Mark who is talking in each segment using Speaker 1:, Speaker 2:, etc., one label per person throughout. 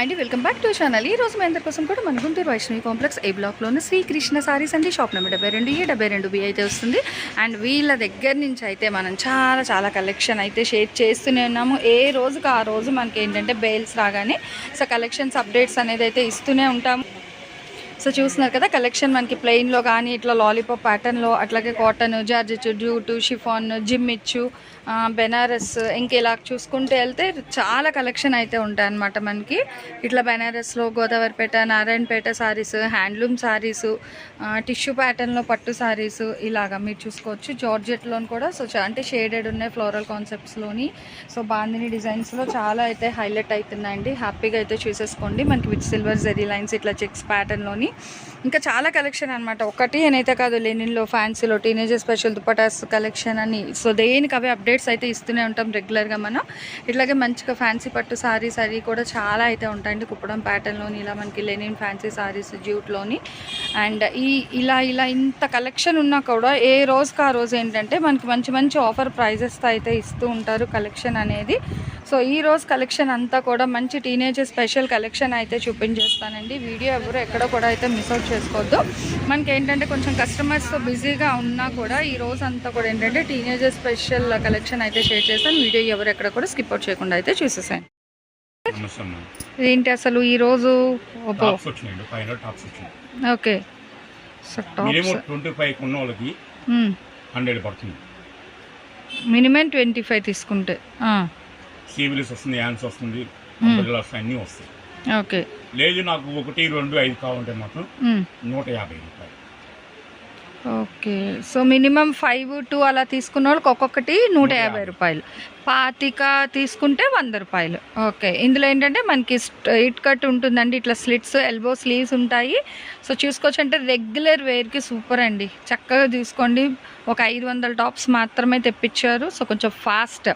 Speaker 1: అండి welcome back to channel ఈ రోజు మీ అందరి కోసం కూడా మన గుంటూరు వైష్ణవి కాంప్లెక్స్ ఏ బ్లాక్లోని శ్రీకృష్ణ సారీస్ అండి షాప్ నెంబర్ డెబ్బై రెండు ఏ డెబ్బై రెండు బి అయితే వస్తుంది. అండ్ వీళ్ళ దగ్గర నుంచి అయితే మనం చాలా చాలా కలెక్షన్ అయితే షేర్ చేస్తూనే ఉన్నాము. ఏ రోజుకి ఆ రోజు మనకి ఏంటంటే బెయిల్స్ రాగానే సో కలెక్షన్స్ అప్డేట్స్ అనేది అయితే ఇస్తూనే ఉంటాము. సో చూస్తున్నారు కదా కలెక్షన్ మనకి ప్లెయిన్లో కానీ ఇట్లా లాలీపాప్ ప్యాటర్న్లో అట్లాగే కాటన్ జార్జెట్ డ్యూటు షిఫాన్ జిమ్ ఇచ్చు. బెనారస్ ఇంక ఇలా చూసుకుంటే వెళ్తే చాలా కలెక్షన్ అయితే ఉంటాయి అనమాట మనకి. ఇట్లా బెనారస్లో గోదావరిపేట నారాయణపేట శారీస్ హ్యాండ్లూమ్ సారీస్ టిష్యూ ప్యాటర్న్లో పట్టు శారీస్ ఇలాగా మీరు చూసుకోవచ్చు. జార్జెట్లోని కూడా సో అంటే షేడెడ్ ఉన్నాయి ఫ్లోరల్ కాన్సెప్ట్స్లోని సో బాందిని డిజైన్స్లో చాలా అయితే హైలైట్ అవుతున్నాయండి హ్యాపీగా అయితే చూసేసుకోండి. మనకి విత్ సిల్వర్ జెరీ లైన్స్ ఇట్లా చెక్స్ ప్యాటర్న్లోని. ఇంకా చాలా కలెక్షన్ అనమాట ఒకటి అనైతే కాదు లెనిన్లో ఫ్యాన్సీలో టీనేజర్ స్పెషల్ దుపటాస్ కలెక్షన్ అని. సో దేనికి అవి అప్డేట్ అప్డేట్స్ అయితే ఇస్తూనే ఉంటాం రెగ్యులర్గా మనం. ఇట్లాగే మంచిగా ఫ్యాన్సీ పట్టు సారీస్ అవి కూడా చాలా అయితే ఉంటాయండి. కుప్పడం ప్యాటర్న్లోని ఇలా మనకి లెనిన్ ఫ్యాన్సీ సారీస్ జ్యూట్లోని. అండ్ ఈ ఇలా ఇలా ఇంత కలెక్షన్ ఉన్నా కూడా ఏ రోజుకి ఆ రోజు ఏంటంటే మనకి మంచి మంచి ఆఫర్ ప్రైజెస్తో అయితే ఇస్తూ ఉంటారు కలెక్షన్ అనేది. సో ఈ రోజు కలెక్షన్ అంతా కూడా మంచి టీనేజర్ స్పెషల్ కలెక్షన్ అయితే చూపించేస్తానండి. వీడియో ఎవరు ఎక్కడ కూడా అయితే మిస్ అవుట్ చేసుకోవద్దు. మనకి ఏంటంటే కొంచెం కస్టమర్స్తో బిజీగా ఉన్నా కూడా ఈ రోజు అంతా కూడా ఏంటంటే టీనేజర్ స్పెషల్ కలెక్షన్ అయితే షేర్ చేస్తాను వీడియో ఎవరు ఎక్కడ కూడా స్కిప్ అవుట్ చేయకుండా అయితే చూసేసాను. ఏంటి అసలు ఈ రోజు ఓకే.
Speaker 2: మినిమం ట్వంటీ ఫైవ్
Speaker 1: తీసుకుంటే.
Speaker 2: సీవిల్స్ వస్తుంది యాన్స్ వస్తుంది అన్నీ వస్తాయి.
Speaker 1: ఓకే.
Speaker 2: లేదు నాకు ఒకటి రెండు ఐదు కావాలంటే మాత్రం నూట యాభై రూపాయలు.
Speaker 1: Okay. So minimum five two అలా తీసుకున్న వాళ్ళకి ఒక్కొక్కటి నూట యాభై. రూపాయలు. పాతిక తీసుకుంటే వంద రూపాయలు. ఓకే. ఇందులో ఏంటంటే మనకి స్ట్రైట్ కట్ ఉంటుందండి. ఇట్లా స్లిట్స్ ఎల్బో స్లీవ్స్ ఉంటాయి. సో చూసుకోవచ్చు అంటే రెగ్యులర్ వేర్కి సూపర్ అండి. చక్కగా తీసుకోండి ఒక ఐదు వందల టాప్స్ మాత్రమే తెప్పించారు. సో కొంచెం ఫాస్ట్.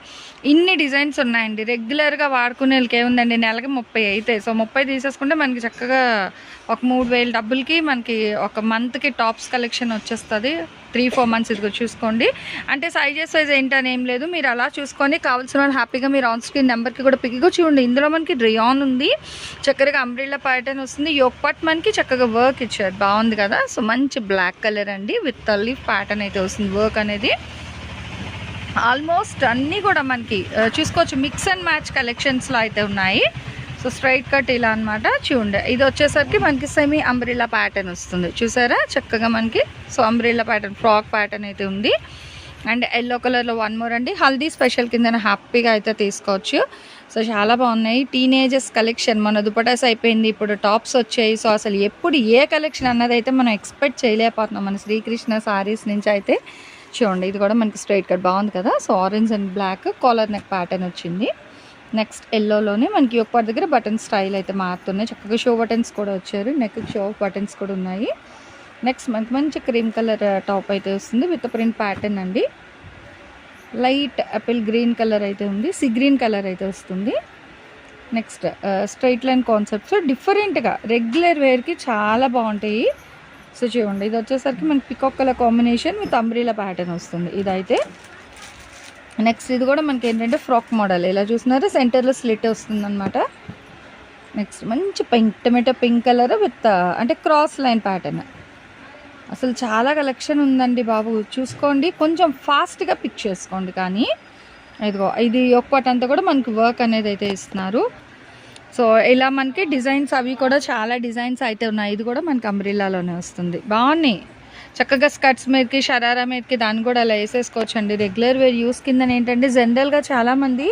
Speaker 1: ఇన్ని డిజైన్స్ ఉన్నాయండి. రెగ్యులర్గా వాడుకునే వాళ్ళకి ఏముందండి? నెలకి ముప్పై అయితే. సో ముప్పై తీసేసుకుంటే మనకి చక్కగా ఒక మూడు వేల డబ్బులకి మనకి ఒక మంత్కి టాప్స్ కలెక్షన్ వచ్చేస్తుంది. త్రీ ఫోర్ మంత్స్ ఇదిగో చూసుకోండి. అంటే సైజెస్ వైజ్ ఏంటని ఏం లేదు. మీరు అలా చూసుకొని కావాల్సిన వాళ్ళు హ్యాపీగా మీరు ఆన్ స్క్రీన్ నెంబర్కి కూడా పిక్గా చూడండి. ఇందులో మనకి డ్రియాన్ ఉంది. చక్కగా అంబ్రిల్లా ప్యాటర్న్ వస్తుంది. యోక్ పట్ మనకి చక్కగా వర్క్ ఇచ్చారు. బాగుంది కదా? సో మంచి బ్లాక్ కలర్ అండి. విత్ లీఫ్ ప్యాటర్న్ అయితే వస్తుంది వర్క్ అనేది. ఆల్మోస్ట్ అన్నీ కూడా మనకి చూసుకోవచ్చు. మిక్స్ అండ్ మ్యాచ్ కలెక్షన్స్లో అయితే ఉన్నాయి. సో స్ట్రైట్ కట్ ఇలా అనమాట చూడండి. ఇది వచ్చేసరికి మనకి సెమీ అంబ్రిల్లా ప్యాటర్న్ వస్తుంది. చూసారా? చక్కగా మనకి so umbrella pattern frock pattern అయితే ఉంది. అండ్ ఎల్లో కలర్లో వన్ మోర్ అండి. హల్దీ స్పెషల్ కింద హ్యాపీగా అయితే తీసుకోవచ్చు. సో చాలా బాగున్నాయి. టీనేజర్స్ కలెక్షన్ మన దుపటాస్ అయిపోయింది. ఇప్పుడు టాప్స్ వచ్చాయి. సో అసలు ఎప్పుడు ఏ కలెక్షన్ అన్నది అయితే మనం ఎక్స్పెక్ట్ చేయలేకపోతున్నాం. మన శ్రీకృష్ణ సారీస్ నుంచి అయితే చూడండి. ఇది కూడా మనకి స్ట్రైట్ కట్ బాగుంది కదా? So orange and black collar neck pattern వచ్చింది. నెక్స్ట్ ఎల్లోలోనే మనకి ఒక దగ్గర బటన్ స్టైల్ అయితే మారుతున్నాయి. చక్కగా షో బటన్స్ కూడా వచ్చారు. నెక్ షో బటన్స్ కూడా ఉన్నాయి. నెక్స్ట్ మనకి మంచి క్రీమ్ కలర్ టాప్ అయితే వస్తుంది. విత్ ప్రింట్ ప్యాటర్న్ అండి. లైట్ ఆపిల్ గ్రీన్ కలర్ అయితే ఉంది. సి గ్రీన్ కలర్ అయితే వస్తుంది. Next straight line concepts. డిఫరెంట్గా రెగ్యులర్ వేర్కి చాలా బాగుంటాయి. సో చూడండి ఇది వచ్చేసరికి మనకి peacock colour combination with umbrella pattern వస్తుంది. ఇదైతే నెక్స్ట్ ఇది కూడా మనకి ఏంటంటే ఫ్రాక్ మోడల్ ఇలా చూసినారా సెంటర్లో స్లిట్ వస్తుంది అనమాట నెక్స్ట్ మంచి pink tomato pink colour with అంటే క్రాస్ లైన్ ప్యాటర్న్ అసలు చాలా కలెక్షన్ ఉందండి బాబు. చూసుకోండి. కొంచెం ఫాస్ట్గా పిక్ చేసుకోండి కానీ. ఇదిగో ఇది ఒక్కటంతా కూడా మనకి వర్క్ అనేది అయితే ఇస్తున్నారు. సో ఇలా మనకి డిజైన్స్ అవి కూడా చాలా డిజైన్స్ అయితే ఉన్నాయి. ఇది కూడా మనకి అంబ్రిల్లాలోనే వస్తుంది. బాగున్నాయి? చక్కగా స్కర్ట్స్ మీదకి షరారా మీదకి దాన్ని కూడా అలా వేసేసుకోవచ్చు అండి రెగ్యులర్ వేర్ యూస్ కింద ఏంటంటే జనరల్గా చాలామంది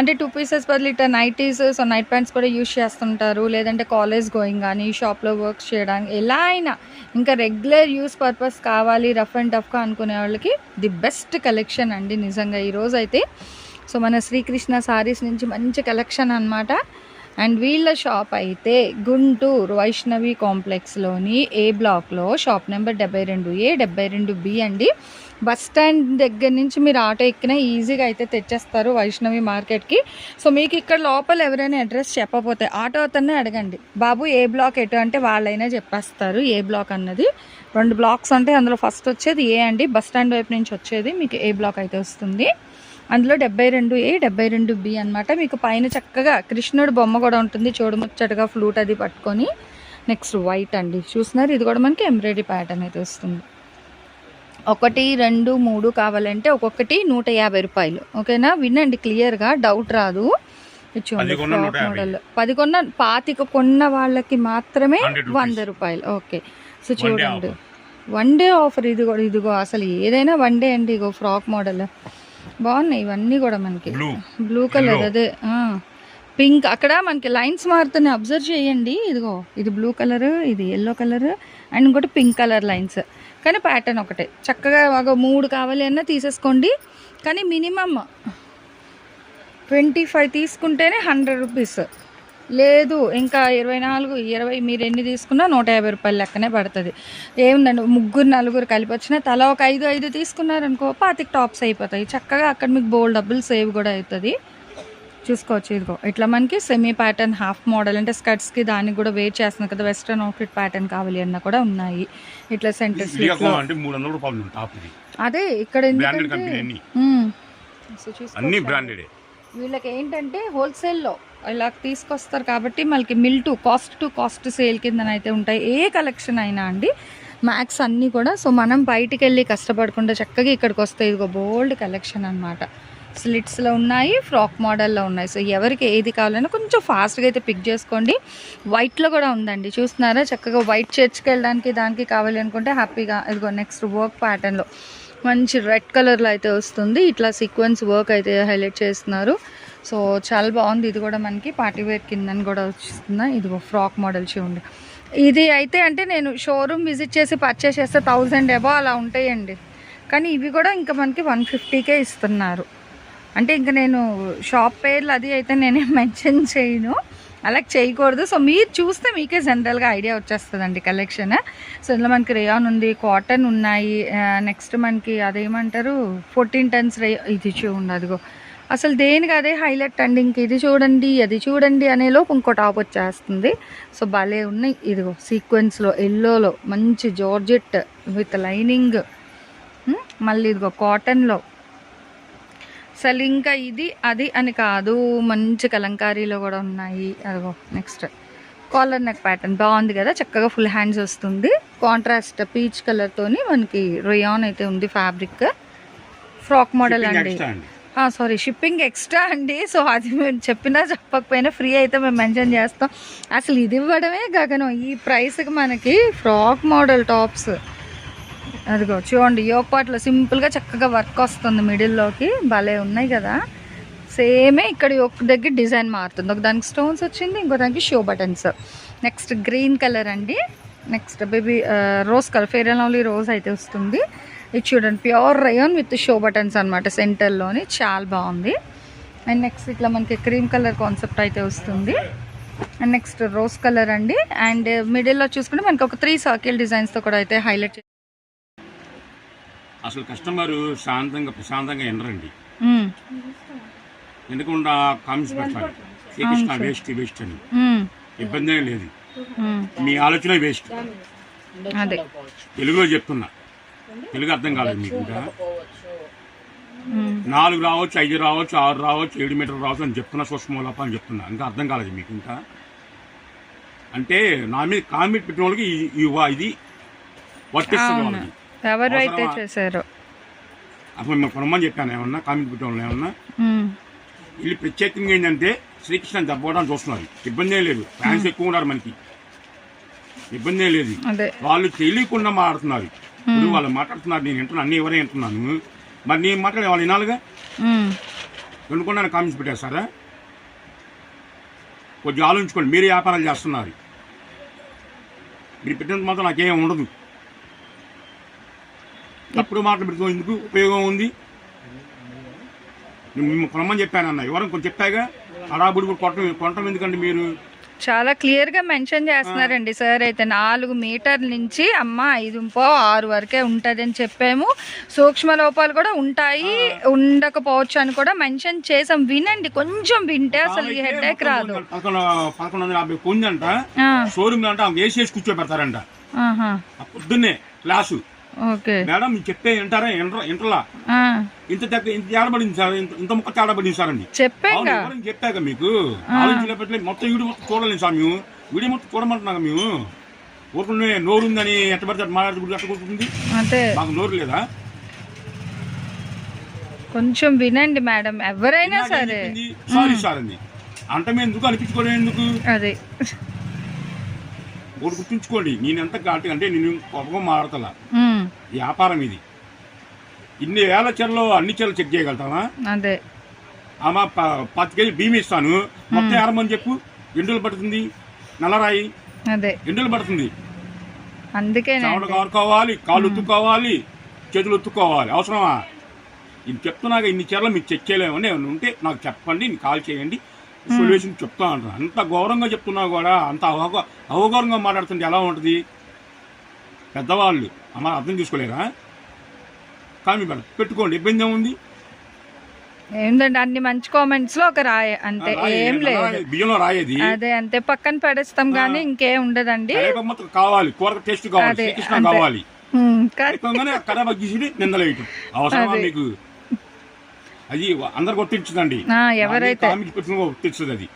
Speaker 1: అంటే టూ పీసెస్ బదులు ఇట్లా నైటీస్ సో నైట్ ప్యాంట్స్ కూడా యూజ్ చేస్తుంటారు. లేదంటే కాలేజ్ గోయింగ్ కానీ షాప్లో వర్క్ చేయడానికి ఎలా అయినా ఇంకా రెగ్యులర్ యూస్ పర్పస్ కావాలి రఫ్ అండ్ టఫ్గా అనుకునే వాళ్ళకి ది బెస్ట్ కలెక్షన్ అండి నిజంగా ఈరోజు అయితే సో మన శ్రీకృష్ణ సారీస్ నుంచి మంచి కలెక్షన్ అన్నమాట. అండ్ వీళ్ళ షాప్ అయితే గుంటూరు వైష్ణవి కాంప్లెక్స్లోని ఏ బ్లాక్లో షాప్ నెంబర్ డెబ్బై రెండు ఏ డెబ్బై రెండు బి అండి. బస్ స్టాండ్ దగ్గర నుంచి మీరు ఆటో ఎక్కినా ఈజీగా అయితే తెచ్చేస్తారు వైష్ణవి మార్కెట్కి సో మీకు ఇక్కడ లోపల ఎవరైనా అడ్రస్ చెప్పకపోతే ఆటో అతన్నే అడగండి. బాబు ఏ బ్లాక్ ఎటు అంటే వాళ్ళైనా చెప్పేస్తారు ఏ బ్లాక్ అన్నది. రెండు బ్లాక్స్ అంటే అందులో ఫస్ట్ వచ్చేది ఏ అండి? బస్ స్టాండ్ వైపు నుంచి వచ్చేది. మీకు ఏ బ్లాక్ అయితే వస్తుంది? అందులో డెబ్బై రెండు ఏ డెబ్బై రెండు బి అనమాట మీకు పైన చక్కగా కృష్ణుడు బొమ్మ కూడా ఉంటుంది. చూడముచ్చటగా ఫ్లూట్ అది పట్టుకొని నెక్స్ట్ వైట్ అండి. చూస్తున్నారు? ఇది కూడా మనకి ఎంబ్రాయిడరీ ప్యాటర్న్ అయితే వస్తుంది. ఒకటి రెండు మూడు కావాలంటే ఒక్కొక్కటి నూట యాభై రూపాయలు. ఓకేనా? వినండి క్లియర్గా. డౌట్ రాదు. మోడల్ పది కొన్న పాతిక కొన్న వాళ్ళకి మాత్రమే
Speaker 2: 100 rupees.
Speaker 1: వంద రూపాయలు. ఓకే. సో చూడండి. వన్ డే ఆఫర్ ఇది కూడా ఇదిగో అసలు ఏదైనా వన్ డే అండి ఇగో ఫ్రాక్ మోడల్. బాగున్నాయి ఇవన్నీ కూడా మనకి.
Speaker 2: Blue
Speaker 1: colour. అదే పింక్ అక్కడ మనకి లైన్స్ మారుతున్నాయి. అబ్జర్వ్ చేయండి. ఇదిగో ఇది బ్లూ కలర్ ఇది ఎల్లో కలర్ అండ్ ఇంకోటి పింక్ కలర్ లైన్స్ కానీ ప్యాటర్న్ ఒకటే. చక్కగా ఒక మూడు కావాలి అన్నా తీసేసుకోండి. కానీ మినిమమ్ ట్వంటీ ఫైవ్ తీసుకుంటేనే హండ్రెడ్ రూపీస్ లేదు ఇంకా ఇరవై నాలుగు ఇరవై మీరు ఎన్ని తీసుకున్నా నూట యాభై రూపాయలు లెక్కనే పడుతుంది. ఏముందండి ముగ్గురు నలుగురు కలిపి వచ్చినా తల ఒక ఐదు ఐదు తీసుకున్నారనుకో పాతిక టాప్స్ అయిపోతాయి. చక్కగా అక్కడ మీకు బోల్ డబ్బులు సేవ్ కూడా అవుతుంది చూసుకోవచ్చు ఇదిగో. ఇట్లా మనకి సెమీ ప్యాటర్న్ హాఫ్ మోడల్ అంటే స్కర్ట్స్కి దానికి కూడా వేర్ చేస్తుంది కదా వెస్ట్రన్ అవుట్ఫిట్ ప్యాటర్న్ కావాలి అన్న కూడా ఉన్నాయి. ఇట్లా సెంటర్ అదే ఇక్కడ.
Speaker 2: అన్ని. బ్రాండెడే
Speaker 1: వీళ్ళకి ఏంటంటే హోల్సేల్లో ఇలా తీసుకొస్తారు కాబట్టి మనకి mill to cost to cost sale కిందనైతే అయితే ఉంటాయి. ఏ కలెక్షన్ అయినా అండి మ్యాక్స్ అన్నీ కూడా. సో మనం బయటికి వెళ్ళి కష్టపడకుండా చక్కగా ఇక్కడికి వస్తే ఇదిగో బోల్డ్ కలెక్షన్ అనమాట స్లిట్స్లో ఉన్నాయి ఫ్రాక్ మోడల్లో ఉన్నాయి. సో ఎవరికి ఏది కావాలన్నా కొంచెం ఫాస్ట్గా అయితే పిక్ చేసుకోండి. వైట్లో కూడా ఉందండి చూస్తున్నారా? చక్కగా వైట్ చర్చ్కి వెళ్ళడానికి దానికి కావాలి అనుకుంటే హ్యాపీగా ఇదిగో నెక్స్ట్ వర్క్ ప్యాటర్న్లో. మంచి రెడ్ కలర్లో అయితే వస్తుంది. ఇట్లా సీక్వెన్స్ వర్క్ అయితే హైలైట్ చేస్తున్నారు. సో చాలా బాగుంది. ఇది కూడా మనకి పార్టీ వేర్ కిందని కూడా వస్తుంది ఇది ఫ్రాక్ మోడల్ చూడండి. ఇది అయితే అంటే నేను షోరూమ్ విజిట్ చేసి పర్చేస్ చేస్తే థౌజండ్ ఎబో అలా ఉంటాయండి. కానీ ఇవి కూడా ఇంకా మనకి వన్ ఫిఫ్టీకే ఇస్తున్నారు. అంటే ఇంకా నేను షాప్ పేర్లు అది అయితే నేనే మెన్షన్ చేయను. అలా చేయకూడదు. సో మీరు చూస్తే మీకే జనరల్గా ఐడియా వచ్చేస్తుందండి కలెక్షన్ సో ఇందులో మనకి రేయాన్ ఉంది కాటన్ ఉన్నాయి నెక్స్ట్ మనకి అదేమంటారు? ఫోర్టీన్ టన్స్ రే ఇది చూడండి అదిగో. అసలు దేనికి అదే హైలైట్ అండి? ఇంక ఇది చూడండి అది చూడండి అనేలోపు ఇంకో టాప్ వచ్చేస్తుంది. సో భలే ఉన్నాయి. ఇదిగో సీక్వెన్స్లో ఎల్లోలో మంచి జార్జెట్ విత్ లైనింగ్ మళ్ళీ ఇదిగో కాటన్లో అసలు ఇంకా ఇది అది అని కాదు. మంచి కలంకారీలో కూడా ఉన్నాయి. అదిగో నెక్స్ట్ కాలర్ నెక్ ప్యాటర్న్ బాగుంది కదా? చక్కగా ఫుల్ హ్యాండ్స్ వస్తుంది. కాంట్రాస్ట్ పీచ్ కలర్తోని మనకి రొయాన్ అయితే ఉంది ఫ్యాబ్రిక్ ఫ్రాక్ మోడల్ అండి. సారీ షిప్పింగ్ ఎక్స్ట్రా అండి. సో అది మేము చెప్పినా చెప్పకపోయినా ఫ్రీ అయితే మేము మెన్షన్ చేస్తాం. అసలు ఇది ఇవ్వడమే గగనం. ఈ ప్రైస్కి మనకి ఫ్రాక్ మోడల్ టాప్స్ అదిగో చూడండి యోగపాట్లో సింపుల్గా చక్కగా వర్క్ వస్తుంది మిడిల్లోకి. భలే ఉన్నాయి కదా. సేమే ఇక్కడ ఒక దగ్గర డిజైన్ మారుతుంది. ఒక దానికి స్టోన్స్ వచ్చింది ఇంకో దానికి show buttons next green colour అండి. Next baby rose colour fair and lovely rose అయితే వస్తుంది. ఇది చూడండి pure rayon with show buttons అనమాట సెంటర్లోని చాలా బాగుంది. అండ్ నెక్స్ట్ ఇట్లా మనకి క్రీమ్ కలర్ కాన్సెప్ట్ అయితే వస్తుంది. అండ్ నెక్స్ట్ రోజ్ కలర్ అండి. అండ్ మిడిల్లో చూసుకుంటే మనకి ఒక త్రీ సర్కిల్ డిజైన్స్తో కూడా అయితే హైలైట్
Speaker 2: అసలు కస్టమర్ శాంతంగా ప్రశాంతంగా ఎనరండి
Speaker 1: మ్మ్.
Speaker 2: ఎందుకుండా కామెంట్స్ పెట్టాలి. శ్రీకృష్ణ వేస్ట్ వేస్ట్ అని. ఇబ్బంది లేదు. మీ ఆలోచన వేస్ట్.
Speaker 1: అదే.
Speaker 2: తెలుగులో చెప్తున్నా. తెలుగు అర్థం కాలేదు మీకు ఇంకా. నాలుగు రావచ్చు ఐదు రావచ్చు ఆరు రావచ్చు ఏడు మీటర్లు రావచ్చు అని చెప్తున్నా సూక్ష్మలోప అని చెప్తున్నా. ఇంకా అర్థం కాలేదు మీకు ఇంకా. అంటే నా మీద కామెంట్ పెట్టిన వాళ్ళకి ఇది వర్తిస్తుంది. వాళ్ళకి.
Speaker 1: ఎవరు అయితే? చేశారో.
Speaker 2: అప్పుడు మేము కొనమని చెప్పాను ఏమన్నా కామెంట్ వాళ్ళు ఏమన్నా. వీళ్ళు ప్రత్యేకంగా ఏంటంటే శ్రీకృష్ణ దెబ్బడానికి చూస్తున్నారు. ఇబ్బంది ఏం లేదు. ఫ్యాన్స్ ఎక్కువ ఉన్నారు మనకి. ఇబ్బంది ఏం లేదు. వాళ్ళు తెలియకుండా మాట్లాడుతున్నారు. ఇప్పుడు వాళ్ళు మాట్లాడుతున్నారు నేను వింటున్నాను అన్ని ఎవరే వింటున్నాను. మరి నేను మాట్లాడే వాళ్ళు వినాలిగా. ఎందుకుండా కామెంట్స్ పెట్టేస్తారా? కొద్దిగా ఆలోచించుకోండి. మీరే వ్యాపారాలు చేస్తున్నారు. మీరు పెట్టినంత మాత్రం నాకేం ఉండదు. తప్పుడు మాటలు పెడుతూ ఎందుకు ఉపయోగం ఉంది? మిమ్మల్ని కొనమని చెప్పానన్న ఎవరైనా కొంచెం చెప్పాగా? హడాబుడి కొట్టడం కొనటం ఎందుకండి మీరు?
Speaker 1: చాలా క్లియర్గా మెన్షన్ చేస్తున్నారండి సార్. అయితే నాలుగు మీటర్ల నుంచి అమ్మ ఐదు ఆరు వరకే ఉంటది అని చెప్పాము. సూక్ష్మ లోపాలు కూడా ఉంటాయి. ఉండకపోవచ్చు అని కూడా మెన్షన్ చేసాం వినండి కొంచెం వింటే అసలు ఈ హెడ్ ఏక్ రాదు.
Speaker 2: పదకొండు వందల యాభై పొందంట
Speaker 1: ఆ,
Speaker 2: షోరూమ్ అంటే ఆమె వేసేసి కూర్చోబెడతారంట. పొద్దున్నే క్లాసు. మేడం మీరు చెప్పే వింటారా? ఇంటర్ ఇంటర్లా ఇంత ఇంత తేడబడింది సార్ ఇంత ముక్క తేడబడింది సార్ అండి. చెప్పాక మీకు? మొత్తం మొత్తం చూడలేదు సార్ మేము. వీడియో మొత్తం చూడమంటున్నాం మేము. ఊరుకునే నోరు ఉందని ఎట్ట పడితే మాట్లాడుకుంటే ఎట్ట కూర్చుంది మాకు నోరు లేదా?
Speaker 1: కొంచెం వినండి మేడం ఎవరైనా సరే?
Speaker 2: సారీ సార్ అంది. అంట మేము ఎందుకు అనిపించుకోలేదు ఎందుకు?
Speaker 1: అదే.
Speaker 2: ఒకటి గుర్తుంచుకోండి నేను ఎంత ఘాటుగా అంటే నేను గొప్పగా మాడతలా వ్యాపారం ఇది. ఇన్ని వేల చీరలో అన్ని చీరలు చెక్ చేయగలుగుతామా
Speaker 1: అదే.
Speaker 2: ఆమె ప- పది కేజీ భీమి ఇస్తాను. మొత్తం ఏరమని చెప్పు. ఎండులు పడుతుంది నల్లరాయి.
Speaker 1: అదే.
Speaker 2: ఎండులు పడుతుంది.
Speaker 1: అందుకేనే
Speaker 2: చెమట కారుకోవాలి కాళ్ళు ఉత్తుకోవాలి చేతులు ఉత్తుకోవాలి అవసరమా? ఇది చెప్తున్నాక ఇన్ని చీరలు మీకు చెక్ చేయలేమని ఉంటే నాకు చెప్పండి నేను కాల్ చేయండి. సొల్యూషన్ చెప్తా అంటాను అంత గౌరవంగా చెప్తున్నా కూడా అంత అవగ అవగౌరవంగా మాట్లాడుతుంటే ఎలా ఉంటుంది? పెద్దవాళ్ళు. అమ్మ అర్థం చేసుకోలేరా? కానీ మేడం పెట్టుకోండి ఇబ్బంది ఏముంది?
Speaker 1: ఏంటంటే అన్ని మంచి కామెంట్స్లో ఒక రాయ అంతే
Speaker 2: రాయి,
Speaker 1: ఏం లేదు.
Speaker 2: బియ్యంలో రాయేది.
Speaker 1: అదే అంతే పక్కన పడేస్తాం కానీ ఇంకేం ఉండదండి.
Speaker 2: కావాలి కూర టేస్ట్ కావాలి. కావాలి. నిందలేయటం. అవసరమా
Speaker 1: అదే.
Speaker 2: మీకు? అది అందరికి వర్తించదండి
Speaker 1: ఆ, ఎవరైతే
Speaker 2: వర్తించదు అది.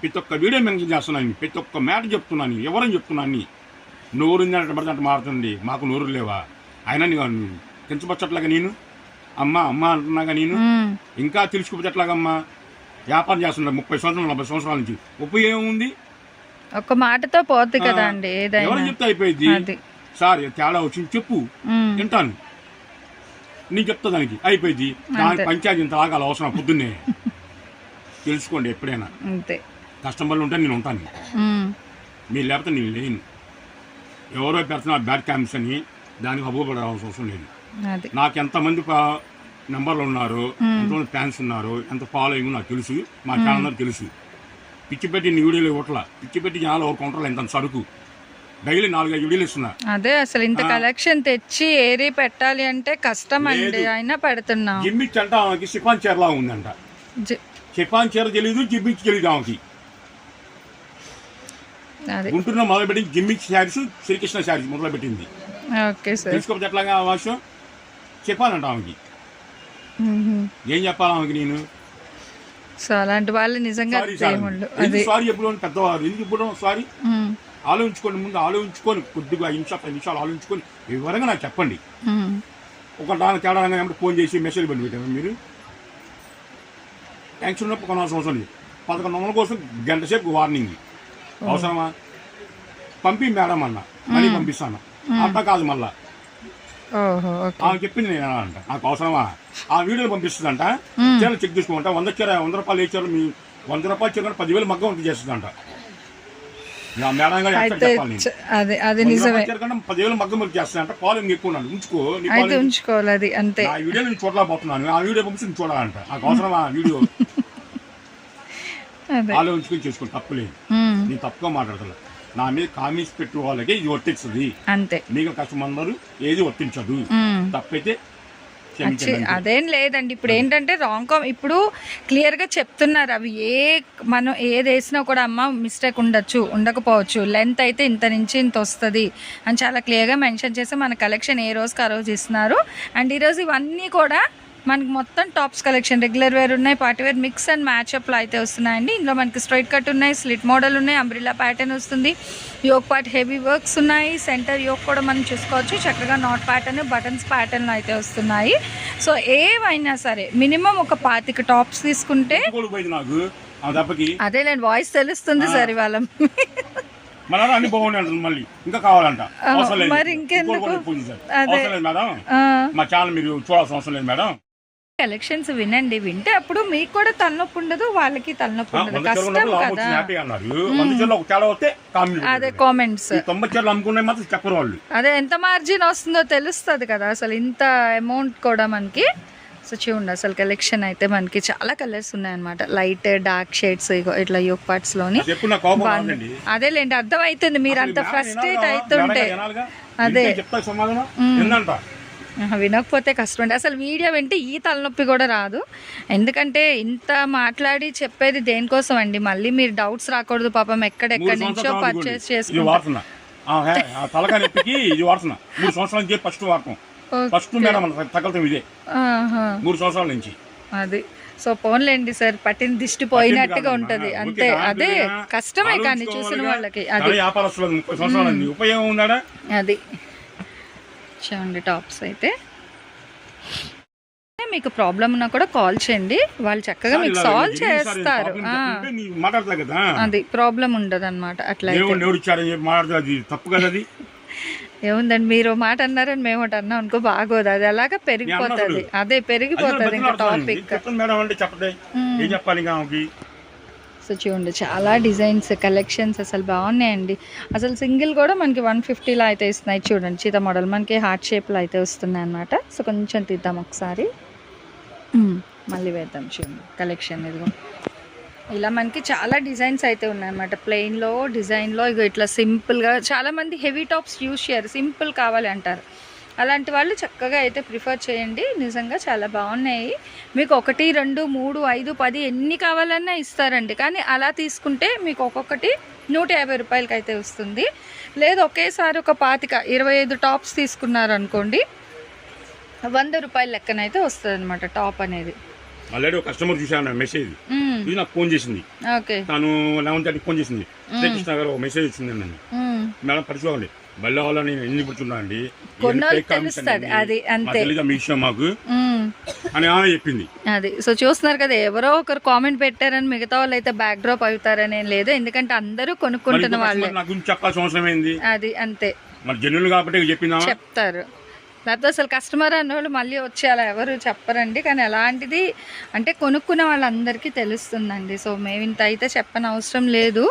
Speaker 2: ప్రతి ఒక్క వీడియో మెన్షన్ చేస్తున్నాను ప్రతి ఒక్క మ్యాట్ చెప్తున్నాను ఎవరని చెప్తున్నాను నోరు అంటే పడితే మారుతుంది. మాకు నోరు లేవా? అయినా నేను కించపచ్చట్లాగా నేను? అమ్మ అమ్మ అంటున్నాగా నేను? ఇంకా తెలుసుకోవచ్చట్లాగమ్మా వ్యాపారం చేస్తున్నా ముప్పై సంవత్సరాలు నలభై సంవత్సరాల నుంచి. ఉపయోగం ఏముంది?
Speaker 1: ఒక మాటతో పోద్ది కదా అండి
Speaker 2: ఎవరు చెప్తే అయిపోయింది సార్ తేడా వచ్చింది చెప్పు. వింటాను. నీకు చెప్తా దానికి. అయిపోయింది దానికి పంచాయతీ ఇంత ఆగాలి అవసరం పొద్దున్నే. తెలుసుకోండి ఎప్పుడైనా. కస్టమర్లు ఉంటే నేను ఉంటాను. మీరు లేకపోతే నేను లేను. ఎవరో పెడుతున్నారు బ్యాడ్ క్యాంప్స్ అని దానికి అవ్వబడాల్సిన అవసరం లేదు. నాకు ఎంతమంది నెంబర్లు ఉన్నారు ఎంతమంది ఫ్యాన్స్ ఉన్నారు ఎంత ఫాలోయింగ్ నాకు తెలుసు మా ఛానల్ తెలుసు. పిచ్చి పెట్టి నీ వీడియోలు ఇవ్వట్లా? పిచ్చి పెట్టి జనాలు ఒక కౌంటర్లో ఎంత సరుకు. డైలీ నాలుగైదు వీడియోలు ఇస్తున్నా.
Speaker 1: అదే అసలు ఇంత కలెక్షన్ తెచ్చి ఏరి పెట్టాలి అంటే కష్టం అండి. అయినా పెడుతున్నాం.
Speaker 2: జిమ్మిచ్ అంట ఆమెకి సిఫాన్ చీరలా ఉందంట. సిఫాన్ చీర తెలియదు జిమ్మిచ్ తెలియదు ఆమెకి. గుంటూరులో మొదలుపెట్టి జిమ్మిచ్ శారీస్ శ్రీకృష్ణ శారీస్ మొదలుపెట్టింది.
Speaker 1: Okay sir.
Speaker 2: ఎట్లాగా వాషం చెప్పాలంట ఆమెకి. ఏం చెప్పాలి ఆమెకి నేను?
Speaker 1: సో అలాంటి వాళ్ళు నిజంగా
Speaker 2: సారీ. ఎప్పుడు పెద్దవారు ఎందుకు ఇప్పుడు సారీ ఆలోచించుకోండి ముందు ఆలోచించుకొని కొద్దిగా ఐదు నిమిషాలు పది నిమిషాలు ఆలోచించుకొని వివరంగా నాకు చెప్పండి. ఒక దాని తేడా ఫోన్ చేసి మెసేజ్ పండి పెట్టారు మీరు? ట్యాంక్స్ ఉన్నప్పుడు కొనాల్సిన అవసరం లేదు. పదకొండు వందల కోసం గంట సేపు వార్నింగ్ అవసరమా? పంపి మేడం అన్న. మనీ పంపిస్తాను. అంతా కాదు మళ్ళా. ఆమె చెప్పింది నేను అంట నాకు అవసరమా? ఆ వీడియోలు పంపిస్తుందంట. చీరలు చెక్ చేసుకోమంట వంద చీర వంద రూపాయలు ఏ చీర మీ వంద రూపాయలు చీర పదివేలు మగ్గం వంత చేస్తుందంట. మేడం గారు చెప్పాలి చీర పదివేలు మగ్గం వర్క్ చేస్తానంట ఫాలోయింగ్ ఎక్కువ ఉంచుకో
Speaker 1: ఉంచుకోవాలి అది అంతే.
Speaker 2: నా వీడియో నేను చూడలేకపోతున్నాను. ఆ వీడియో పంపిస్తే నేను చూడాలంట. నాకు అవసరం ఆ వీడియో? ఆలోచించుకొని చేసుకోండి తప్పులేదు
Speaker 1: ఉమ్,
Speaker 2: నేను తప్పుగా మాట్లాడతాను నా మీద కామెంట్స్ పెట్టే వాళ్ళకి ఇది వర్తిస్తుంది.
Speaker 1: అంతే.
Speaker 2: మీకు కష్టమందరూ ఏది వర్తించదు. తప్పైతే.
Speaker 1: అదేం లేదండి. ఇప్పుడు ఏంటంటే రాంగ్ కామ్ ఇప్పుడు క్లియర్గా చెప్తున్నారు అవి. ఏ మనం ఏది వేసినా కూడా అమ్మ మిస్టేక్ ఉండొచ్చు ఉండకపోవచ్చు. లెంత్ అయితే ఇంత నుంచి ఇంత వస్తుంది అని చాలా క్లియర్గా మెన్షన్ చేసి మన కలెక్షన్ ఏ రోజుకి ఆ రోజు ఇస్తున్నారు. అండ్ ఈరోజు ఇవన్నీ కూడా మనకి మొత్తం టాప్స్ కలెక్షన్ రెగ్యులర్ వేర్ ఉన్నాయి పార్టీ వేర్ మిక్స్ అండ్ మ్యాచ్అప్లో అయితే వస్తున్నాయండి. ఇందులో మనకి స్ట్రైట్ కట్ ఉన్నాయి స్లిట్ మోడల్ ఉన్నాయి అంబ్రిల్లా ప్యాటర్న్ వస్తుంది. యోక్ పార్ట్ హెవీ వర్క్స్ ఉన్నాయి సెంటర్ యోక్ కూడా మనం చూసుకోవచ్చు. చక్కగా నాట్ ప్యాటర్న్ బటన్స్ ప్యాటర్న్ అయితే వస్తున్నాయి. సో ఏవైనా సరే మినిమం ఒక పాతిక టాప్స్ తీసుకుంటే
Speaker 2: ఇంకోటి పోయింది నాకు ఆ దెబ్బకి.
Speaker 1: అదే నేను వాయిస్ తెలుస్తుంది సార్ ఇవాళ.
Speaker 2: మన అన్ని బాగున్నాయి అంటుంది మళ్ళీ. ఇంకా కావాలంట. అవసరం లేదు.
Speaker 1: మరి ఇంకెందుకు? అదే.
Speaker 2: మేడం. మా ఛానల్ మీరు చూడాల్సిన అవసరం లేదు మేడం.
Speaker 1: కలెక్షన్స్ వినండి. వింటే అప్పుడు మీకు కూడా తలనొప్పి ఉండదు వాళ్ళకి తలనొప్పి ఉండదు. కష్టం కదా. అదే కామెంట్స్ అదే ఎంత మార్జిన్ వస్తుందో తెలుస్తుంది కదా. అసలు ఇంత అమౌంట్ కూడా మనకి సో చూడండి అసలు కలెక్షన్ అయితే మనకి చాలా కలర్స్ ఉన్నాయన్నమాట. లైట్ డార్క్ షేడ్స్ ఇట్లా యోగ్
Speaker 2: పార్ట్స్లోని.
Speaker 1: అదేలేండి అర్థం అవుతుంది మీరు అంత ఫ్రస్ట్రేట్
Speaker 2: వినాలిగా,
Speaker 1: అవుతుంటే. అదే. వినకపోతే కష్టం అండి అసలు వీడియో వింటే ఈ తలనొప్పి కూడా రాదు. ఎందుకంటే ఇంత మాట్లాడి చెప్పేది దేనికోసం అండి మళ్ళీ మీరు డౌట్స్ రాకూడదు పాపం ఎక్కడెక్కడి నుంచో పర్చేస్
Speaker 2: తలకాయ నొప్పికి ఇది వాడుతున్నా మూడు సంవత్సరాల నుంచి ఫస్ట్ వాడటం ఫస్ట్ మేడం మన తగలతం ఇదే.
Speaker 1: ఆహా,
Speaker 2: మూడు సంవత్సరాల నుంచి.
Speaker 1: అది. సో పోన్లేండి సార్. పట్టిన దిష్టి పోయినట్టుగా. ఉంటది. అంతే. అదే కష్టమే కానీ చూసిన. వాళ్ళకి. అది.
Speaker 2: ముప్పై సంవత్సరాలు. ఉపయోగం ఉందా
Speaker 1: అది. చూడండి టాప్స్ అయితే. మీకు ప్రాబ్లం ఉన్నా కూడా కాల్ చేయండి. వాళ్ళు చక్కగా మీకు సాల్వ్ చేస్తారు. అది ప్రాబ్లం ఉండదు అనమాట అట్లా
Speaker 2: తప్పు కదా అది.
Speaker 1: ఏముందండి మీరు మాట అన్నారని మేము ఒకటి అన్నాం అనుకో బాగోదు. అది అలాగా పెరిగిపోతుంది. అదే పెరిగిపోతుంది ఇంకా టాపిక్
Speaker 2: చెప్పండి మేడం అంటే చెప్పండి. ఏం చెప్పాలి ఇంకా
Speaker 1: బాక్స్ చూడండి చాలా డిజైన్స్ కలెక్షన్స్ అసలు బాగున్నాయండి. అసలు సింగిల్ కూడా మనకి వన్ ఫిఫ్టీలో అయితే ఇస్తున్నాయి చూడండి. చీత మోడల్ మనకి హార్ట్ షేప్లో అయితే వస్తున్నాయి అనమాట సో కొంచెం తీద్దాం ఒకసారి. మళ్ళీ వేద్దాం చూడండి. కలెక్షన్ ఇదిగో. ఇలా మనకి చాలా డిజైన్స్ అయితే ఉన్నాయన్నమాట ప్లెయిన్లో డిజైన్లో ఇగో ఇట్లా సింపుల్గా చాలామంది హెవీ టాప్స్ యూజ్ చేయరు. సింపుల్ కావాలి అంటారు. అలాంటి వాళ్ళు చక్కగా అయితే ప్రిఫర్ చేయండి. నిజంగా చాలా బాగున్నాయి. మీకు ఒకటి రెండు మూడు ఐదు పది ఎన్ని కావాలన్నా ఇస్తారండి. కానీ అలా తీసుకుంటే మీకు ఒక్కొక్కటి నూట యాభై రూపాయలకి అయితే వస్తుంది. లేదు ఒకేసారి ఒక పాతిక ఇరవై ఐదు టాప్స్ తీసుకున్నారు అనుకోండి వంద రూపాయల లెక్కనైతే వస్తుంది అనమాట టాప్ అనేది.
Speaker 2: ఆల్రెడీ ఒక కస్టమర్ చూశాను మెసేజ్. నాకు ఫోన్ చేసింది.
Speaker 1: ఓకే.
Speaker 2: తను లెవెన్ థర్టీ ఫోన్ చేసింది. శ్రీకృష్ణ గారు ఒక మెసేజ్ వచ్చింది నన్ను. మేడం పరిచోకండి నేను ఎన్ని అండి?
Speaker 1: తెలుస్తది. అది అంతే.
Speaker 2: తెలియదు మీ విషయం మాకు.
Speaker 1: మ్మ్.
Speaker 2: అని ఆమె చెప్పింది.
Speaker 1: అది. సో చూస్తున్నారు కదా ఎవరో ఒకరు కామెంట్ పెట్టారని మిగతా వాళ్ళు అయితే బ్యాక్ డ్రాప్ అవుతారని ఏం లేదు. ఎందుకంటే అందరూ కొనుక్కుంటున్న వాళ్ళే.
Speaker 2: చెప్పాల్సిన అవసరం ఏంది?
Speaker 1: అది అంతే.
Speaker 2: మరి కాబట్టి చెప్పిందా
Speaker 1: చెప్తారు. లేకపోతే అసలు కస్టమర్ అన్నోళ్ళు మళ్ళీ వచ్చి అలా ఎవరు చెప్పరండి. కానీ అలాంటిది అంటే కొనుక్కున్న వాళ్ళందరికీ తెలుస్తుందండి. సో మేము ఇంత అయితే చెప్పని అవసరం లేదు.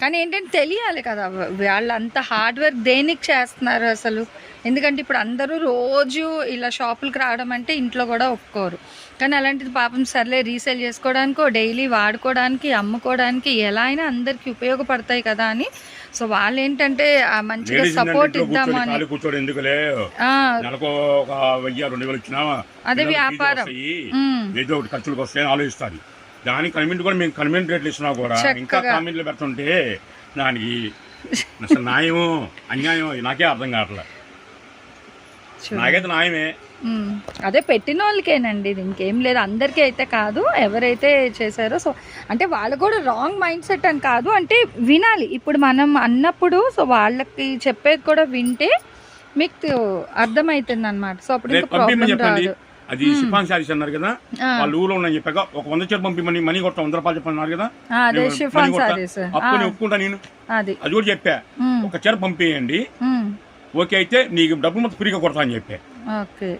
Speaker 1: కానీ ఏంటంటే తెలియాలి కదా వాళ్ళు అంత హార్డ్ వర్క్ దేనికి చేస్తున్నారు అసలు? ఎందుకంటే ఇప్పుడు అందరూ రోజు ఇలా షాపులకు రావడం అంటే ఇంట్లో కూడా ఒప్పుకోరు. కానీ అలాంటిది పాపం సర్లే రీసేల్ చేసుకోవడానికో డైలీ వాడుకోవడానికి అమ్ముకోవడానికి ఎలా అయినా అందరికీ ఉపయోగపడతాయి కదా అని. సో వాళ్ళు ఏంటంటే మంచిగా సపోర్ట్ ఇద్దామని. అదే వ్యాపారం.
Speaker 2: ఏదో ఖర్చులకు వస్తాయని ఆలోచిస్తారు. దానికి కన్వెంట్ కూడా మేము కన్వెంట్ రేట్లు ఇస్తున్నా కూడా. ఇంకా. కామెంట్లు పెడుతుంటే దానికి అసలు న్యాయము అన్యాయం నాకే అర్థం కావట్లే.
Speaker 1: చూడు.
Speaker 2: నాకైతే న్యాయమే.
Speaker 1: అదే పెట్టిన వాళ్ళకేనండి ఇది ఇంకేం లేదు. అందరికీ అయితే కాదు ఎవరైతే చేశారో సో అంటే వాళ్ళు కూడా రాంగ్ మైండ్ సెట్ అని కాదు అంటే వినాలి. ఇప్పుడు మనం అన్నప్పుడు సో వాళ్ళకి చెప్పేది కూడా వింటే మీకు అర్థమవుతుంది అనమాట సో అప్పుడు ఇంకా ప్రాబ్లం రాదు.
Speaker 2: అది షిఫాన్ శారీస్ అన్నారు కదా వాళ్ళ ఊర్లో ఉన్నాయని చెప్పాక ఒక వంద చీర పంపిమని మనీ కొట్ట వంద రూపాయలు చెప్పన్నారు కదా. మనీ అప్పుడు ఒప్పుకుంటా నేను.
Speaker 1: అది.
Speaker 2: కూడా చెప్పా ఒక చీర పంపేయండి. ఓకే అయితే నీకు డబ్బులు మొత్తం ఫ్రీగా కొడతా అని చెప్పా.
Speaker 1: ఓకే.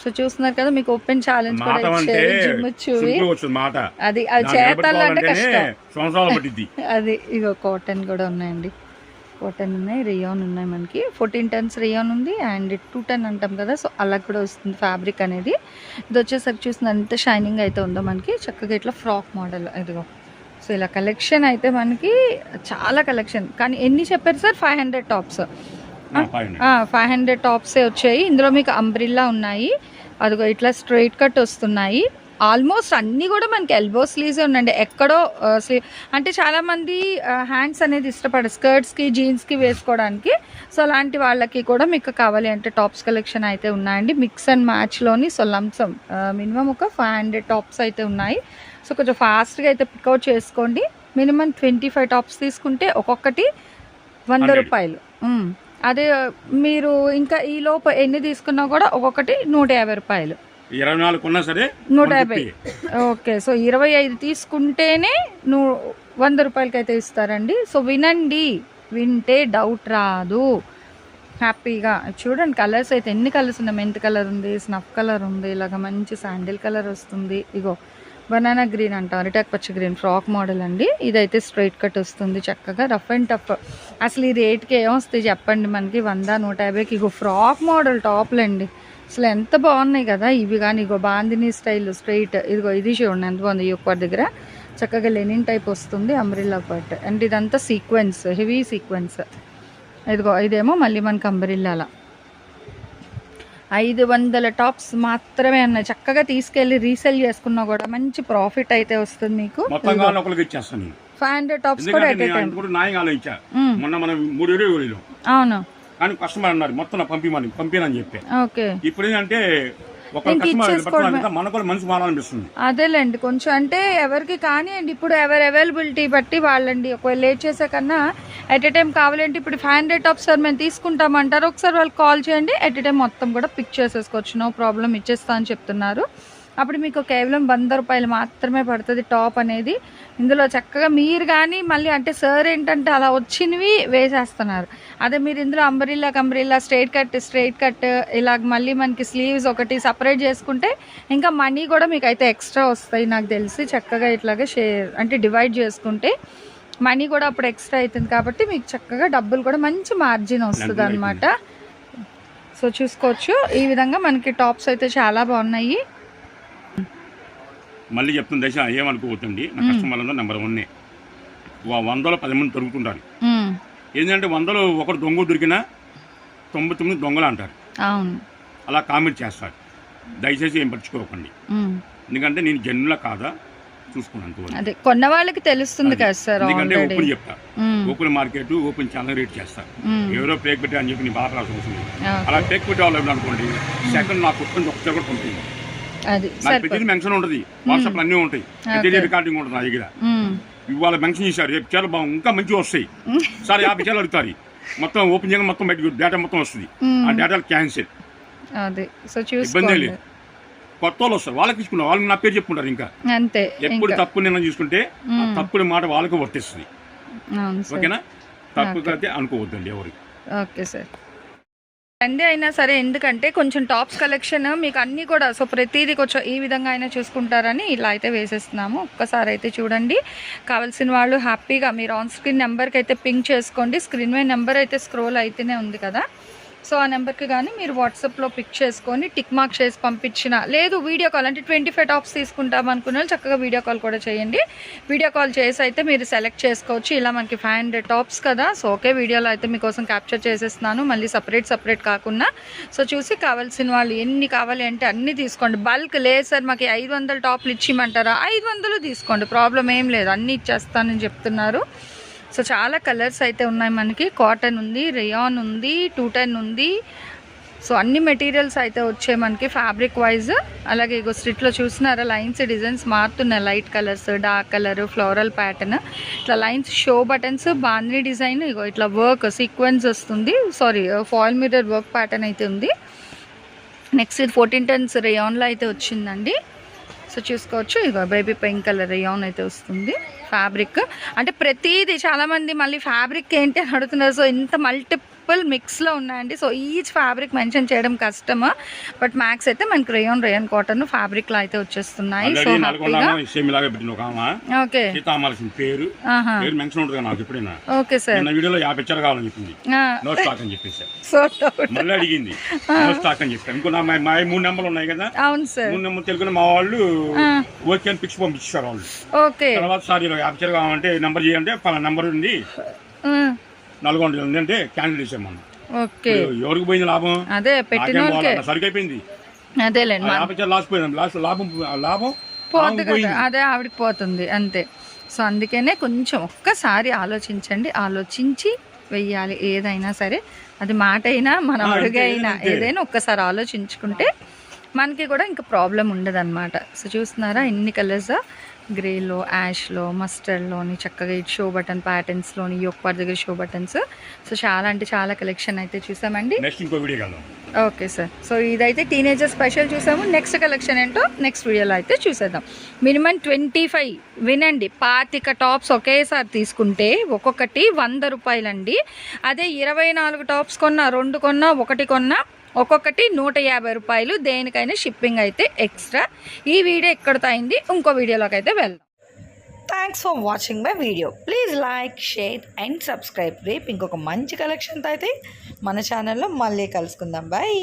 Speaker 1: సో చూస్తున్నారు కదా మీకు ఓపెన్ ఛాలెంజ్
Speaker 2: మాట అంటే మాట.
Speaker 1: అది కష్టం.
Speaker 2: సంవత్సరాలు పట్టిద్ది.
Speaker 1: అది ఇగో కాటన్ కూడా ఉన్నాయండి. కాటన్ ఉన్నాయి రియాన్ ఉన్నాయి మనకి. ఫోర్టీన్ టన్స్ రియాన్ ఉంది అండ్ టూ టన్ అంటాం కదా సో అలా కూడా వస్తుంది ఫ్యాబ్రిక్ అనేది. ఇది వచ్చేసరికి చూసిన ఎంత షైనింగ్ అయితే ఉందో మనకి. చక్కగా ఇట్లా ఫ్రాక్ మోడల్ ఇదిగో. సో ఇలా కలెక్షన్ అయితే మనకి చాలా కలెక్షన్ కానీ ఎన్ని చెప్పారు sir? Five hundred tops. Five hundred టాప్సే వచ్చాయి. ఇందులో మీకు అంబ్రిల్లా ఉన్నాయి. అదిగో ఇట్లా స్ట్రైట్ కట్ వస్తున్నాయి. ఆల్మోస్ట్ అన్నీ కూడా మనకి ఎల్బో స్లీవ్స్ ఉండండి ఎక్కడో స్లీవ్ అంటే చాలామంది హ్యాండ్స్ అనేది ఇష్టపడరు. స్కర్ట్స్కి జీన్స్కి వేసుకోవడానికి. సో అలాంటి వాళ్ళకి కూడా మీకు కావాలి అంటే టాప్స్ కలెక్షన్ అయితే ఉన్నాయండి. మిక్స్ అండ్ మ్యాచ్లోని సో లంసం మినిమం ఒక ఫైవ్ హండ్రెడ్ టాప్స్ అయితే ఉన్నాయి. సో కొంచెం ఫాస్ట్గా అయితే పికౌట్ చేసుకోండి. మినిమం ట్వంటీ ఫైవ్ టాప్స్ తీసుకుంటే ఒక్కొక్కటి వంద
Speaker 2: 100.
Speaker 1: రూపాయలు. అదే మీరు ఇంకా ఈ లోపు ఎన్ని తీసుకున్నా కూడా ఒక్కొక్కటి నూట యాభై రూపాయలు.
Speaker 2: ఇరవై నాలుగు ఉన్నా సరే
Speaker 1: నూట
Speaker 2: 150.
Speaker 1: యాభై ఓకే సో ఇరవై ఐదు తీసుకుంటేనే ను వంద రూపాయలకి అయితే ఇస్తారండి. సో వినండి వింటే డౌట్ రాదు. హ్యాపీగా చూడండి కలర్స్ అయితే ఎన్ని కలర్స్ ఉన్నాయి? మెంత్ కలర్ ఉంది స్నఫ్ కలర్ ఉంది ఇలాగ మంచి శాండిల్ కలర్ వస్తుంది. ఇగో బనానా గ్రీన్ అంటారు అరిటాక్ పచ్చ గ్రీన్ ఫ్రాక్ మోడల్ అండి. ఇదైతే స్ట్రైట్ కట్ వస్తుంది చక్కగా రఫ్ అండ్ టఫ్ అసలు ఈ రేట్కి ఏమొస్తాయి చెప్పండి మనకి వంద నూట యాభైకి. ఇగో ఫ్రాక్ మోడల్ టాప్లు అండి అసలు ఎంత బాగున్నాయి కదా ఇవి కానీ. ఇగో బాందిని స్టైల్ స్ట్రైట్. ఇదిగో ఇది చూడండి ఎంత బాగుంది ఈ ఒక్క దగ్గర. చక్కగా లెనిన్ టైప్ వస్తుంది అంబ్రిల్లా పట్ అండ్ ఇదంతా సీక్వెన్స్ హెవీ సీక్వెన్స్. ఇదిగో ఇదేమో మళ్ళీ మనకి అంబ్రిల్లాల. ఐదు వందల టాప్స్ మాత్రమే ఉన్నాయి. చక్కగా తీసుకెళ్ళి రీసేల్ చేసుకున్నా కూడా మంచి ప్రాఫిట్ అయితే వస్తుంది మీకు. ఫైవ్ హండ్రెడ్ టాప్స్ కూడా అవును.
Speaker 2: కానీ కస్టమర్ అన్నారు మొత్తం పంపిమని పంపినని చెప్పి.
Speaker 1: ఓకే.
Speaker 2: ఇప్పుడు ఏంటంటే
Speaker 1: అదేలేండి కొంచెం అంటే ఎవరికి కానివ్వండి ఇప్పుడు ఎవరి అవైలబిలిటీ బట్టి వాళ్ళండి ఒకవేళ లేట్ చేసే కన్నా ఎట్ ఎ టైం కావాలంటే ఇప్పుడు ఫైవ్ హండ్రెడ్ టాప్ సార్ మేము తీసుకుంటామంటారు. ఒకసారి వాళ్ళు కాల్ చేయండి ఎట్ ఎ టైం మొత్తం కూడా పిక్ చేసేసుకోవచ్చు. నో ప్రాబ్లం ఇచ్చేస్తా అని చెప్తున్నారు. అప్పుడు మీకు కేవలం వంద రూపాయలు మాత్రమే పడుతుంది టాప్ అనేది. ఇందులో చక్కగా మీరు కానీ మళ్ళీ అంటే సార్ ఏంటంటే అలా వచ్చినవి వేసేస్తున్నారు. అదే మీరు ఇందులో అంబరిల్లా కంబరిల్లా స్ట్రైట్ కట్ స్ట్రైట్ కట్ ఇలా మళ్ళీ మనకి స్లీవ్స్ ఒకటి సపరేట్ చేసుకుంటే ఇంకా మనీ కూడా మీకు అయితే ఎక్స్ట్రా వస్తాయి నాకు తెలిసి చక్కగా ఇట్లాగా షేర్ అంటే డివైడ్ చేసుకుంటే మనీ కూడా అప్పుడు ఎక్స్ట్రా అవుతుంది కాబట్టి మీకు చక్కగా డబ్బులు కూడా మంచి మార్జిన్ వస్తుంది అనమాట సో చూసుకోవచ్చు. ఈ విధంగా మనకి టాప్స్ అయితే చాలా బాగున్నాయి.
Speaker 2: మళ్ళీ చెప్తున్న దశ ఏమనుకోవద్దండి నా కస్టమర్లందరూ నెంబర్ వన్నే వందలో పది మంది దొరుకుతుంటారు ఏంటంటే వందలో ఒకరు దొంగ దొరికినా తొంభై తొమ్మిది దొంగలు అంటారు. అలా కామెంట్ చేస్తారు. దయచేసి ఏం పట్టించుకోకండి.
Speaker 1: ఉమ్,
Speaker 2: ఎందుకంటే నేను జన్యుల కాదా? చూసుకున్నాను.
Speaker 1: అదే కొన్న వాళ్ళకి తెలుస్తుంది కదా సార్
Speaker 2: ఎందుకంటే ఓపెన్ చెప్తా. Open market open channel rate చేస్తా. ఎవరో పేక్ పెట్టా అని చెప్పి నేను బాధపడాల్సి వస్తుంది అలా పేక్ పెట్టే వాళ్ళు అనుకోండి సెకండ్ నాకు వస్తుంది ఒక కూడా పంపింది నాకు మెన్షన్ ఉంటుంది. వాట్సాప్ అన్నీ ఉంటాయి. ప్రతిదీ రికార్డింగ్ ఉంటుంది నా దగ్గర. ఇవాళ మెన్షన్ చేశారు. రేపు చాలా బాగా ఇంకా మంచిగా వస్తాయి. సార్ యాభై చాలా అడుగుతారు. మొత్తం ఓపెన్ చేయగా మొత్తం బయటకు డేటా మొత్తం వస్తుంది. ఆ డేటా క్యాన్సిల్ ఇబ్బంది లేదు. కొత్త వాళ్ళు వస్తారు. వాళ్ళకి తీసుకున్నారు వాళ్ళు నా పేరు చెప్పుకుంటారు ఇంకా.
Speaker 1: అంతే
Speaker 2: ఎప్పుడు తప్పు నేను చూసుకుంటే ఆ తప్పుడు మాట వాళ్ళకి వర్తిస్తుంది. ఓకేనా? తప్పు అయితే అనుకోవద్దండి ఎవరు.
Speaker 1: Okay sir. సండే అయినా సరే ఎందుకంటే కొంచెం టాప్స్ కలెక్షన్ మీకు అన్నీ కూడా సో ప్రతిదీ కొంచెం ఈ విధంగా అయినా చూసుకుంటారని ఇలా అయితే వేసేస్తున్నాము. ఒక్కసారి అయితే చూడండి. కావాల్సిన వాళ్ళు హ్యాపీగా మీరు ఆన్ స్క్రీన్ నెంబర్కి అయితే పింక్ చేసుకోండి. స్క్రీన్ మీద నెంబర్ అయితే స్క్రోల్ అయితేనే ఉంది కదా. సో ఆ నెంబర్కి కానీ మీరు వాట్సాప్లో పిక్ చేసుకొని టిక్ మార్క్ చేసి పంపించిన లేదు వీడియో కాల్ అంటే ట్వంటీ ఫైవ్ టాప్స్ తీసుకుంటాం అనుకున్న చక్కగా వీడియో కాల్ కూడా చేయండి. వీడియో కాల్ చేసి అయితే మీరు సెలెక్ట్ చేసుకోవచ్చు. ఇలా మనకి ఫైవ్ హండ్రెడ్ టాప్స్ కదా సో ఓకే వీడియోలో అయితే మీకోసం క్యాప్చర్ చేసేస్తున్నాను. మళ్ళీ సపరేట్ సపరేట్ కాకుండా సో చూసి కావాల్సిన వాళ్ళు ఎన్ని కావాలి అంటే అన్నీ తీసుకోండి. బల్క్ లేదు సార్ మాకు ఐదు వందల టాప్లు ఇచ్చిమంటారా? ఐదు వందలు తీసుకోండి ప్రాబ్లం ఏం లేదు. అన్నీ ఇచ్చేస్తానని చెప్తున్నారు. సో చాలా కలర్స్ అయితే ఉన్నాయి మనకి. కాటన్ ఉంది రేయాన్ ఉంది టూ టెన్ ఉంది. సో అన్ని మెటీరియల్స్ అయితే వచ్చాయి మనకి ఫ్యాబ్రిక్ వైజ్. అలాగే ఇగో స్ట్రిట్లో చూసినారా లైన్స్ డిజైన్స్ మారుతున్నాయి. Light colours dark colour floral pattern. ఇట్లా లైన్స్ షో బటన్స్ బాంద్రీ డిజైన్ ఇగో ఇట్లా వర్క్ సీక్వెన్స్ వస్తుంది. Sorry foil mirror work pattern అయితే ఉంది. నెక్స్ట్ ఇది ఫోర్టీన్ టెన్స్ రేయాన్లో అయితే వచ్చిందండి. సో చూసుకోవచ్చు. ఇగో బేబీ పింక్ కలర్ రేయాన్ అయితే వస్తుంది. ఫ్యాబ్రిక్ అంటే ప్రతిదీ చాలామంది మళ్ళీ ఫ్యాబ్రిక్ ఏంటి అని అడుగుతున్నారు. సో ఇంత మల్టిపుల్ మిక్స్లో ఉన్నాయండి. సో ఈచ్ ఫ్యాబ్రిక్ మెన్షన్ చేయడం కష్టం బట్ మ్యాక్స్ అయితే మనకి రేయాన్ రేయాన్ కాటన్ ఫ్యాబ్రిక్లో అయితే వచ్చేస్తున్నాయి. So okay.
Speaker 2: పేరు. మెన్షన్ ఉంటుంది నాకు ఎప్పుడైనా.
Speaker 1: Okay sir.
Speaker 2: నిన్న వీడియోలో యాభై చీర కావాలని చెప్పింది. నో స్టాక్ అని చెప్పేసి.
Speaker 1: సో డౌట్
Speaker 2: మళ్ళీ అడిగింది. నో స్టాక్ అని చెప్పాను ఇంకో నా మా మా మూడు నెంబర్లు ఉన్నాయి కదా.
Speaker 1: అవును సార్.
Speaker 2: మూడు నెంబర్ తెలుగులో మా వాళ్ళు ఓకే అని పిక్స్ పంపించారు వాళ్ళు.
Speaker 1: ఓకే.
Speaker 2: తర్వాత సార్ ఇలా యాభై చీర కావాలంటే నెంబర్ ఉంది. నల్గొండ అంటే క్యాన్సిల్ చేసామన్నా
Speaker 1: ఓకే.
Speaker 2: ఎవరికి పోయింది లాభం?
Speaker 1: అదే పెట్టిన
Speaker 2: నాకేం
Speaker 1: వాళ్ళకే
Speaker 2: పోవాలి? సరికి అయిపోయింది
Speaker 1: అదేలేండి
Speaker 2: లాస్ పోయింది లాస్ లాభం లాభం
Speaker 1: పోతుంది అదే ఆవిడకి పోతుంది అంతే. సో అందుకనే కొంచెం ఒక్కసారి ఆలోచించండి. ఆలోచించి వెయ్యాలి ఏదైనా సరే. అది మాట అయినా మన అడుగైనా. ఏదైనా ఒక్కసారి ఆలోచించుకుంటే మనకి కూడా ఇంకా ప్రాబ్లం ఉండదన్నమాట. సో చూస్తున్నారా ఎన్ని కలర్స్ గ్రేలో యాష్లో మస్టర్డ్లోని చక్కగా ఇటు షో బటన్ ప్యాటర్న్స్లోని యొక్పార్ దగ్గర షో బటన్స్. సో చాలా అంటే చాలా కలెక్షన్ అయితే చూసామండి. Okay sir. సో ఇదైతే టీనేజర్ స్పెషల్ చూసాము. నెక్స్ట్ కలెక్షన్ ఏంటో నెక్స్ట్ వీడియోలో అయితే చూసేద్దాం. మినిమం ట్వంటీ ఫైవ్ వినండి. పాతిక టాప్స్ ఒకేసారి తీసుకుంటే ఒక్కొక్కటి వంద రూపాయలండి. అదే ఇరవై నాలుగు టాప్స్ కొన్నా రెండు కొన్నా ఒకటి కొన్నా ఒక్కొక్కటి నూట యాభై రూపాయలు దేనికైనా షిప్పింగ్ అయితే ఎక్స్ట్రా ఈ వీడియో ఎక్కడితో అయింది? ఇంకో వీడియోలోకి అయితే వెళ్దాం.
Speaker 3: Thanks for watching my video please like share and subscribe రేపు ఇంకొక మంచి కలెక్షన్తో అయితే మన ఛానల్లో మళ్ళీ కలుసుకుందాం. బాయ్